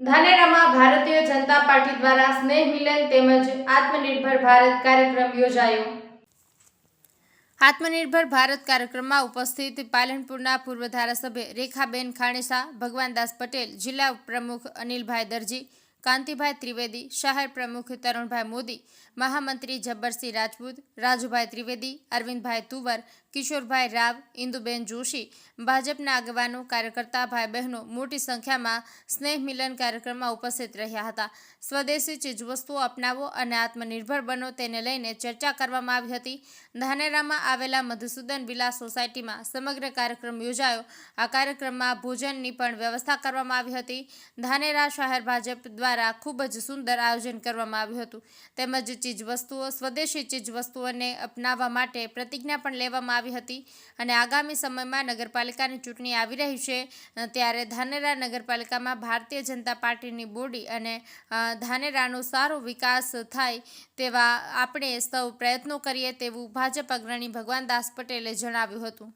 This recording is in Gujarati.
ધાનેરામાં ભારતીય જનતા પાર્ટી દ્વારા સ્નેહ મિલન તેમજ આત્મનિર્ભર ભારત કાર્યક્રમ યોજાયો. આત્મનિર્ભર ભારત કાર્યક્રમમાં ઉપસ્થિત પાલનપુરના પૂર્વ ધારાસભ્ય રેખાબેન ખાણેસા, ભગવાનદાસ પટેલ, જિલ્લા પ્રમુખ અનિલભાઈ દરજી કાંતિભાઈ ત્રિવેદી, શહેર પ્રમુખ તરુણભાઈ મોદી, મહામંત્રી જબ્બરસિંહ રાજપૂત, રાજુભાઈ ત્રિવેદી, અરવિંદભાઈ તુવર, કિશોરભાઈ રાવ, ઇન્દુબેન જોશી, ભાજપના આગેવાનો, કાર્યકર્તા ભાઈ બહેનો મોટી સંખ્યામાં સ્નેહ મિલન કાર્યક્રમમાં ઉપસ્થિત રહ્યા હતા. સ્વદેશી ચીજવસ્તુઓ અપનાવો અને આત્મનિર્ભર બનો તેને લઈને ચર્ચા કરવામાં આવી હતી. ધાનેરામાં આવેલા મધુસૂદન વિલા સોસાયટીમાં સમગ્ર કાર્યક્રમ યોજાયો. આ કાર્યક્રમમાં ભોજનની પણ વ્યવસ્થા કરવામાં આવી હતી. ધાનેરા શહેર ભાજપ દ્વારા ખૂબ જ સુંદર આયોજન કરવામાં આવ્યું હતું. તેમજ ચીજવસ્તુઓ, સ્વદેશી ચીજવસ્તુઓને અપનાવવા માટે પ્રતિજ્ઞા પણ લેવામાં આવી હતી અને આગામી સમયમાં નગરપાલિકાની ચૂંટણી આવી રહી છે, ત્યારે ધાનેરા નગરપાલિકામાં ભારતીય જનતા પાર્ટીની બોડી અને ધાનેરાનો સારો વિકાસ થાય તેવા આપણે સૌ પ્રયત્નો કરીએ તેવું ભાજપ અગ્રણી ભગવાનદાસ પટેલે જણાવ્યું હતું.